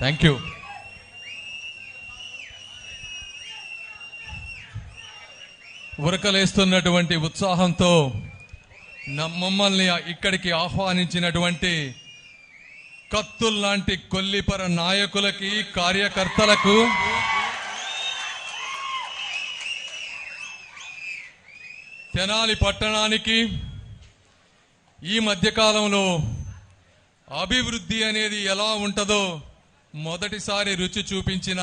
Thank you ఉరకలేస్తున్నటువంటి ఉత్సాహంతో మమ్మల్ని ఇక్కడికి ఆహ్వానించినటువంటి కత్తుల్లాంటి కొల్లిపర నాయకులకి కార్యకర్తలకు తెనాలి పట్టణానికి ఈ మధ్యకాలంలో అభివృద్ధి అనేది ఎలా ఉంటుందో మొదటిసారి రుచి చూపించిన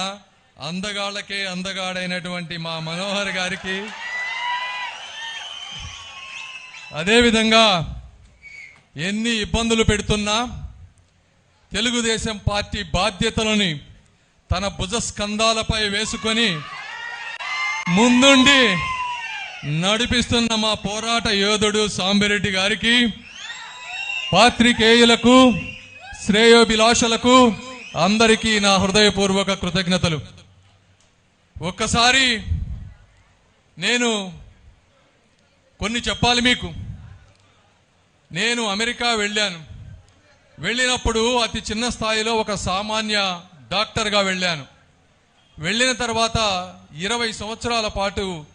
అందగాళ్ళకే అందగాడైనటువంటి మా మనోహర్ గారికి అదేవిధంగా ఎన్ని ఇబ్బందులు పెడుతున్నా తెలుగుదేశం పార్టీ బాధ్యతలని తన భుజస్కంధాలపై వేసుకొని ముందుండి నడిపిస్తున్న మా పోరాట యోధుడు సాంబిరెడ్డి గారికి పాత్రికేయులకు శ్రేయోభిలాషలకు అందరికీ నా హృదయపూర్వక కృతజ్ఞతలు. ఒక్కసారి నేను కొన్ని చెప్పాలి మీకు. నేను అమెరికా వెళ్ళాను. వెళ్ళినప్పుడు అతి చిన్న స్థాయిలో ఒక సామాన్య డాక్టర్గా వెళ్ళాను. వెళ్ళిన తర్వాత ఇరవై సంవత్సరాల పాటు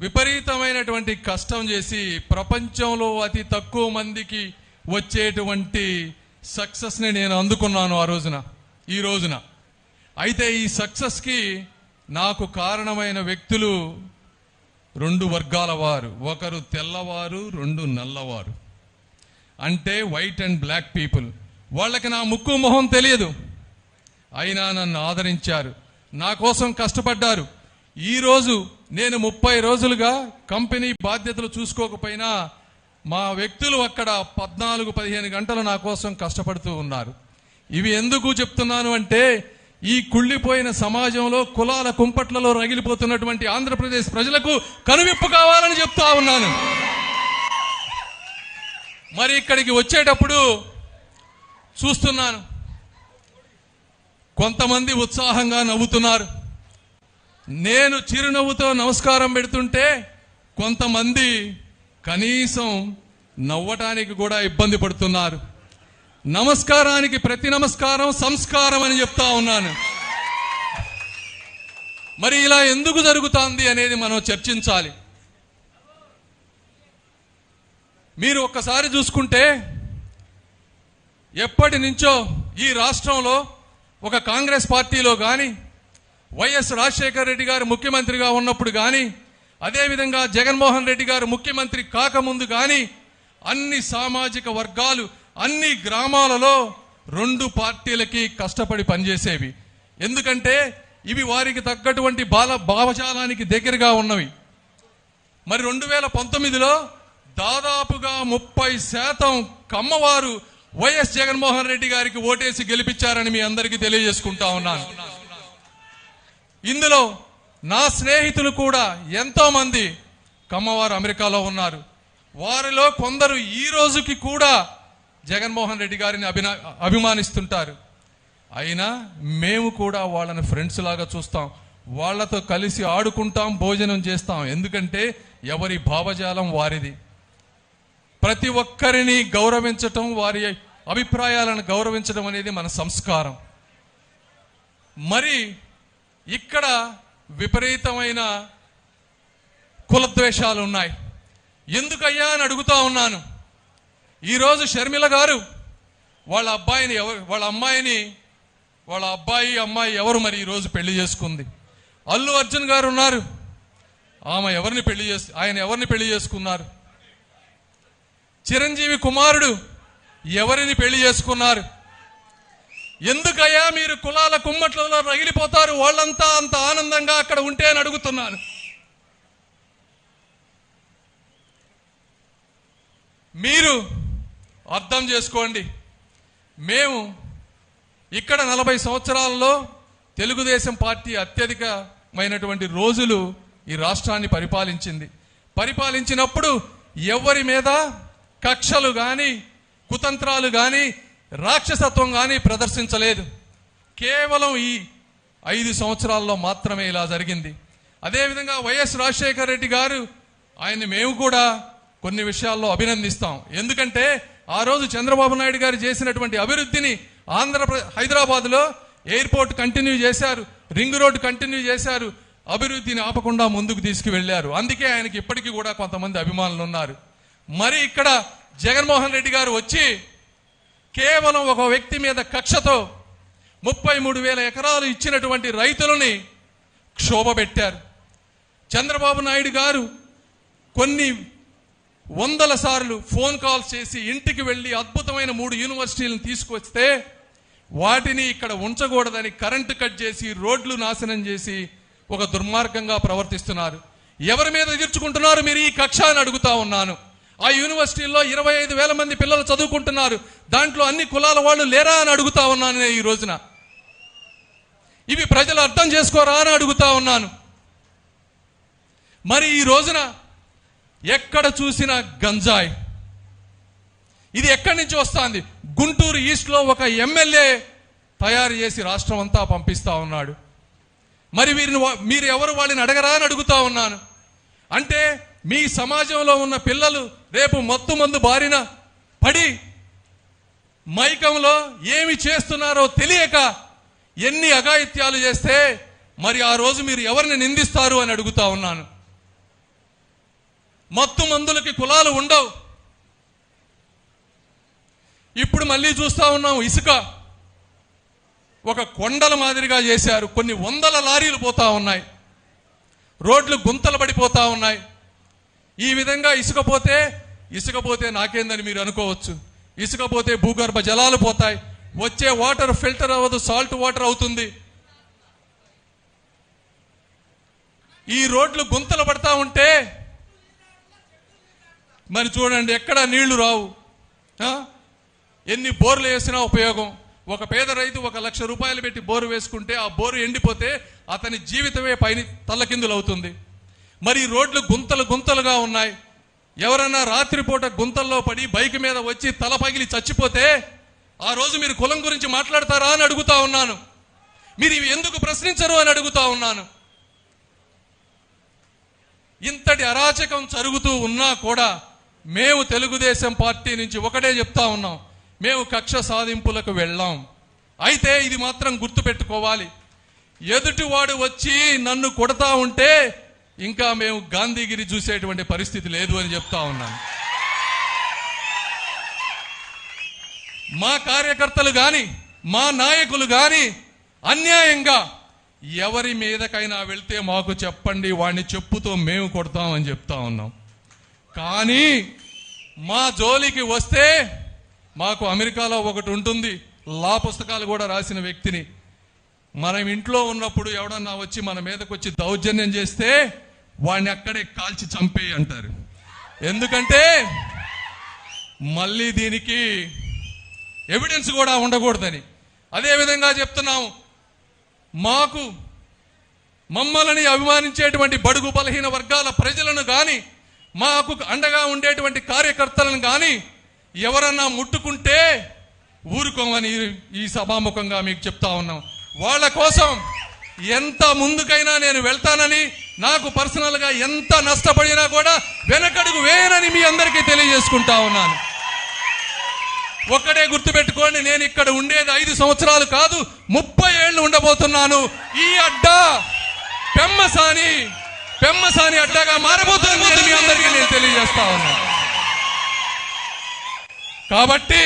విపరీతమైనటువంటి కష్టం చేసి ప్రపంచంలో అతి తక్కువ మందికి వచ్చేటువంటి సక్సెస్ని నేను అందుకున్నాను ఆ రోజున ఈ రోజున. అయితే ఈ సక్సెస్కి నాకు కారణమైన వ్యక్తులు రెండు వర్గాల వారు. ఒకరు తెల్లవారు రెండు నల్లవారు. అంటే వైట్ అండ్ బ్లాక్ పీపుల్. వాళ్ళకి నా ముక్కు మొహం తెలియదు. అయినా నన్ను ఆదరించారు. నా కోసం కష్టపడ్డారు. ఈరోజు నేను ముప్పై రోజులుగా కంపెనీ బాధ్యతలు చూసుకోకపోయినా మా వ్యక్తులు అక్కడ పద్నాలుగు పదిహేను గంటలు నా కోసం కష్టపడుతూ ఉన్నారు. ఇవి ఎందుకు చెప్తున్నాను అంటే ఈ కుళ్ళిపోయిన సమాజంలో కులాల కుంపట్లలో రగిలిపోతున్నటువంటి ఆంధ్రప్రదేశ్ ప్రజలకు కనువిప్పు కావాలని చెప్తా ఉన్నాను. మరి ఇక్కడికి వచ్చేటప్పుడు చూస్తున్నాను. కొంతమంది ఉత్సాహంగా నవ్వుతున్నారు. నేను చిరునవ్వుతో నమస్కారం పెడుతుంటే కొంతమంది కనీసం నవ్వటానికి కూడా ఇబ్బంది పడుతున్నారు. నమస్కారానికి ప్రతి నమస్కారం సంస్కారం అని చెప్తా ఉన్నాను. మరి ఇలా ఎందుకు జరుగుతోంది అనేది మనం చర్చించాలి. మీరు ఒక్కసారి చూసుకుంటే ఎప్పటి నుంచో ఈ రాష్ట్రంలో ఒక కాంగ్రెస్ పార్టీలో కానీ వైఎస్ రాజశేఖర రెడ్డి గారు ముఖ్యమంత్రిగా ఉన్నప్పుడు కానీ అదేవిధంగా జగన్మోహన్ రెడ్డి గారు ముఖ్యమంత్రి కాకముందు కానీ అన్ని సామాజిక వర్గాలు అన్ని గ్రామాలలో రెండు పార్టీలకి కష్టపడి పనిచేసేవి. ఎందుకంటే ఇవి వారికి తగ్గటువంటి బాల భావజాలానికి దగ్గరగా ఉన్నవి. మరి రెండు వేల పంతొమ్మిదిలో దాదాపుగా ముప్పై శాతం కమ్మవారు వైఎస్ జగన్మోహన్ రెడ్డి గారికి ఓటేసి గెలిపించారని మీ అందరికీ తెలియజేసుకుంటా ఉన్నాను. ఇందులో నా స్నేహితులు కూడా ఎంతోమంది కమ్మవారు అమెరికాలో ఉన్నారు. వారిలో కొందరు ఈ రోజుకి కూడా జగన్మోహన్ రెడ్డి గారిని అభినా అభిమానిస్తుంటారు. అయినా మేము కూడా వాళ్ళని ఫ్రెండ్స్ లాగా చూస్తాం. వాళ్ళతో కలిసి ఆడుకుంటాం భోజనం చేస్తాం. ఎందుకంటే ఎవరి భావజాలం వారిది. ప్రతి ఒక్కరిని గౌరవించటం వారి అభిప్రాయాలను గౌరవించడం అనేది మన సంస్కారం. మరి ఇక్కడ విపరీతమైన కులద్వేషాలు ఉన్నాయి ఎందుకయ్యా అని అడుగుతా ఉన్నాను. ఈరోజు షర్మిల గారు వాళ్ళ అబ్బాయిని ఎవరు వాళ్ళ అమ్మాయిని వాళ్ళ అబ్బాయి అమ్మాయి ఎవరు మరి ఈరోజు పెళ్ళి చేసుకుంది? అల్లు అర్జున్ గారు ఉన్నారు. ఆమె ఎవరిని పెళ్ళి చేసు ఆయన ఎవరిని పెళ్ళి చేసుకున్నారు? చిరంజీవి కుమారుడు ఎవరిని పెళ్ళి చేసుకున్నారు? ఎందుకయ్యా మీరు కులాల కుమ్మట్లలో రగిలిపోతారు? వాళ్ళంతా అంత ఆనందంగా అక్కడ ఉంటే అని అడుగుతున్నాను. మీరు అర్థం చేసుకోండి. మేము ఇక్కడ నలభై సంవత్సరాలలో తెలుగుదేశం పార్టీ అత్యధికమైనటువంటి రోజులు ఈ రాష్ట్రాన్ని పరిపాలించింది. పరిపాలించినప్పుడు ఎవరి మీద కక్షలు కానీ కుతంత్రాలు కానీ రాక్షసత్వం కానీ ప్రదర్శించలేదు. కేవలం ఈ ఐదు సంవత్సరాల్లో మాత్రమే ఇలా జరిగింది. అదేవిధంగా వైఎస్ రాజశేఖర రెడ్డి గారు ఆయన్ని మేము కూడా కొన్ని విషయాల్లో అభినందిస్తాం. ఎందుకంటే ఆ రోజు చంద్రబాబు నాయుడు గారు చేసినటువంటి అభివృద్ధిని ఆంధ్రప్రదేశ్ హైదరాబాద్లో ఎయిర్పోర్ట్ కంటిన్యూ చేశారు రింగ్ రోడ్ కంటిన్యూ చేశారు అభివృద్ధిని ఆపకుండా ముందుకు తీసుకువెళ్ళారు అందుకే ఆయనకి ఇప్పటికీ కూడా కొంతమంది అభిమానులు ఉన్నారు మరి ఇక్కడ జగన్మోహన్ రెడ్డి గారు వచ్చి కేవలం ఒక వ్యక్తి మీద కక్షతో ముప్పై మూడు వేల ఎకరాలు ఇచ్చినటువంటి రైతులని క్షోభ పెట్టారు చంద్రబాబు నాయుడు గారు కొన్ని వందల సార్లు ఫోన్ కాల్స్ చేసి ఇంటికి వెళ్ళి అద్భుతమైన మూడు యూనివర్సిటీలను తీసుకొస్తే వాటిని ఇక్కడ ఉంచకూడదని కరెంటు కట్ చేసి రోడ్లు నాశనం చేసి ఒక దుర్మార్గంగా ప్రవర్తిస్తున్నారు. ఎవరి మీద ఎదుర్చుకుంటున్నారు మీరు? ఈ కక్ష అని అడుగుతా ఉన్నాను. ఆ యూనివర్సిటీల్లో ఇరవై ఐదు వేల మంది పిల్లలు చదువుకుంటున్నారు. దాంట్లో అన్ని కులాల వాళ్ళు లేరా అని అడుగుతా ఉన్నాను నేను ఈ రోజున. ఇవి ప్రజలు అర్థం చేసుకోరా అని అడుగుతా ఉన్నాను. మరి ఈ రోజున ఎక్కడ చూసిన గంజాయి. ఇది ఎక్కడి నుంచి వస్తుంది? గుంటూరు ఈస్ట్లో ఒక ఎమ్మెల్యే తయారు చేసి రాష్ట్రం అంతా పంపిస్తా ఉన్నాడు. మరి వీరిని మీరు ఎవరు వాళ్ళని అడగరా అని అడుగుతా ఉన్నాను. అంటే మీ సమాజంలో ఉన్న పిల్లలు రేపు మత్తు మందు బారిన పడి మైకంలో ఏమి చేస్తున్నారో తెలియక ఎన్ని అఘాయిత్యాలు చేస్తే మరి ఆ రోజు మీరు ఎవరిని నిందిస్తారు అని అడుగుతా ఉన్నాను. మత్తు మందులకి కులాలు ఉండవు. ఇప్పుడు మళ్ళీ చూస్తా ఉన్నాం ఇసుక. ఒక కొండల మాదిరిగా చేశారు. కొన్ని వందల లారీలు పోతా ఉన్నాయి. రోడ్లు గుంతలు పడిపోతా ఉన్నాయి. ఈ విధంగా ఇసుకపోతే ఇసుకపోతే నాకేందని మీరు అనుకోవచ్చు. ఇసుకపోతే భూగర్భ జలాలు పోతాయి. వచ్చే వాటర్ ఫిల్టర్ అవ్వదు సాల్ట్ వాటర్ అవుతుంది. ఈ రోడ్లు గుంతలు పడతా ఉంటే మరి చూడండి ఎక్కడ నీళ్ళు రావు? ఎన్ని బోర్లు వేసినా ఉపయోగం. ఒక పేద రైతు ఒక లక్ష రూపాయలు పెట్టి బోరు వేసుకుంటే ఆ బోరు ఎండిపోతే అతని జీవితమే పైన తల్లకిందులు అవుతుంది మరి రోడ్లు గుంతలు గుంతలుగా ఉన్నాయి. ఎవరన్నా రాత్రిపూట గుంతల్లో పడి బైక్ మీద వచ్చి తల పగిలి చచ్చిపోతే ఆ రోజు మీరు కులం గురించి మాట్లాడతారా అని అడుగుతా ఉన్నాను. మీరు ఇవి ఎందుకు ప్రశ్నించరు అని అడుగుతా ఉన్నాను. ఇంతటి అరాచకం జరుగుతూ ఉన్నా కూడా మేము తెలుగుదేశం పార్టీ నుంచి ఒకటే చెప్తా ఉన్నాం. మేము కక్ష సాధింపులకు వెళ్ళాం. అయితే ఇది మాత్రం గుర్తుపెట్టుకోవాలి. ఎదుటివాడు వచ్చి నన్ను కొడతా ఉంటే ఇంకా మేము గాంధీగిరి చూసేటువంటి పరిస్థితి లేదు అని చెప్తా ఉన్నాను. మా కార్యకర్తలు కానీ మా నాయకులు కానీ అన్యాయంగా ఎవరి మీదకైనా వెళ్తే మాకు చెప్పండి వాడిని చెప్పుతో మేము కొడతామని చెప్తా ఉన్నాం. కానీ మా జోలికి వస్తే మాకు అమెరికాలో ఒకటి ఉంటుంది. లా పుస్తకాలు కూడా రాసిన వ్యక్తిని. మనం ఇంట్లో ఉన్నప్పుడు ఎవడన్నా వచ్చి మన మీదకు వచ్చి దౌర్జన్యం చేస్తే వాడిని అక్కడే కాల్చి చంపేయి అంటారు. ఎందుకంటే మళ్ళీ దీనికి ఎవిడెన్స్ కూడా ఉండకూడదని. అదే విధంగా చెప్తున్నాం మాకు మమ్మల్ని అభిమానించేటువంటి బడుగు బలహీన వర్గాల ప్రజలను కానీ మాకు అండగా ఉండేటువంటి కార్యకర్తలను కానీ ఎవరన్నా ముట్టుకుంటే ఊరుకోమని ఈ- సభాముఖంగా మీకు చెప్తా ఉన్నాం. వాళ్ళ కోసం ఎంత ముందుకైనా నేను వెళ్తానని నాకు పర్సనల్గా ఎంత నష్టపడినా కూడా వెనకడుగు వేయనని మీ అందరికీ తెలియజేసుకుంటా ఉన్నాను. ఒక్కడే గుర్తుపెట్టుకోండి నేను ఇక్కడ ఉండేది ఐదు సంవత్సరాలు కాదు ముప్పై ఏళ్ళు ఉండబోతున్నాను. ఈ అడ్డా పెమ్మసాని పెమ్మసాని అడ్డగా మారబోతుంది అని మీ అందరికీ నేను తెలియజేస్తా ఉన్నాను కాబట్టి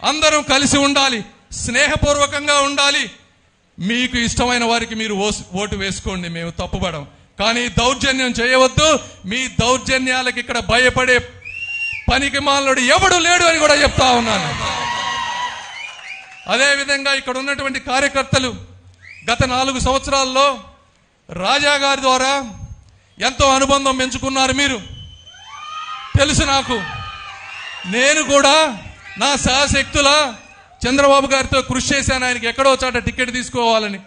అందరం కలిసి ఉండాలి స్నేహపూర్వకంగా ఉండాలి. మీకు ఇష్టమైన వారికి మీరు ఓటు వేసుకోండి మేము తప్పుపడం కానీ దౌర్జన్యం చేయవద్దు. మీ దౌర్జన్యాలకు ఇక్కడ భయపడే పనికి మాలనుడు ఎవడు లేడు అని కూడా చెప్తా ఉన్నాను. అదేవిధంగా ఇక్కడ ఉన్నటువంటి కార్యకర్తలు గత నాలుగు సంవత్సరాల్లో రాజా గారి ద్వారా ఎంతో అనుబంధం పెంచుకున్నారు మీరు. తెలుసు నాకు. నేను కూడా నా సహశక్తుల చంద్రబాబు గారితో కృషి చేశాను. ఆయనకి ఎక్కడో చోట టికెట్ తీసుకోవాలని.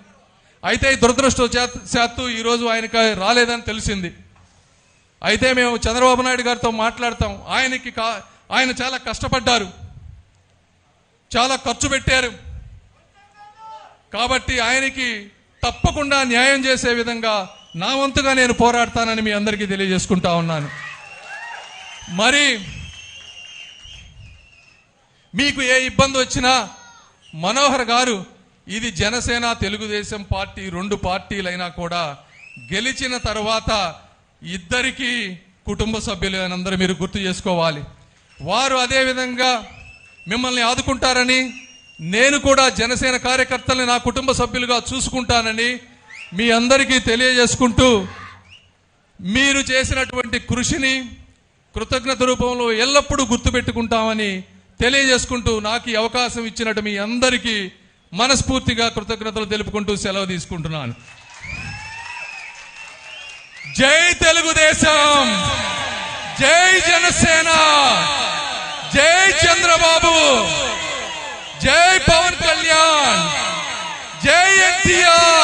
అయితే దురదృష్టవశాత్తు ఈరోజు ఆయనకు రాలేదని తెలిసింది. అయితే మేము చంద్రబాబు నాయుడు గారితో మాట్లాడతాం. ఆయనకి కా ఆయన చాలా కష్టపడ్డారు. చాలా ఖర్చు పెట్టారు. కాబట్టి ఆయనకి తప్పకుండా న్యాయం చేసే విధంగా నా వంతుగా నేను పోరాడతానని మీ అందరికీ తెలియజేసుకుంటా ఉన్నాను. మరి మీకు ఏ ఇబ్బంది వచ్చినా మనోహర్ గారు ఇది జనసేన తెలుగుదేశం పార్టీ రెండు పార్టీలైనా కూడా గెలిచిన తర్వాత ఇద్దరికీ కుటుంబ సభ్యులు అని అందరూ మీరు గుర్తు చేసుకోవాలి. వారు అదే విధంగా మిమ్మల్ని ఆదుకుంటారని నేను కూడా జనసేన కార్యకర్తల్ని నా కుటుంబ సభ్యులుగా చూసుకుంటానని మీ అందరికీ తెలియజేసుకుంటూ మీరు చేసినటువంటి కృషిని కృతజ్ఞత రూపంలో ఎల్లప్పుడూ గుర్తుపెట్టుకుంటామని తెలియజేసుకుంటూ నాకు ఈ అవకాశం ఇచ్చినట్టు మీ అందరికీ మనస్ఫూర్తిగా కృతజ్ఞతలు తెలుపుకుంటూ సెలవు తీసుకుంటున్నాను. జై తెలుగుదేశం! జై జనసేన! జై చంద్రబాబు! జై పవన్ కళ్యాణ్! జై ఎన్టీఆర్!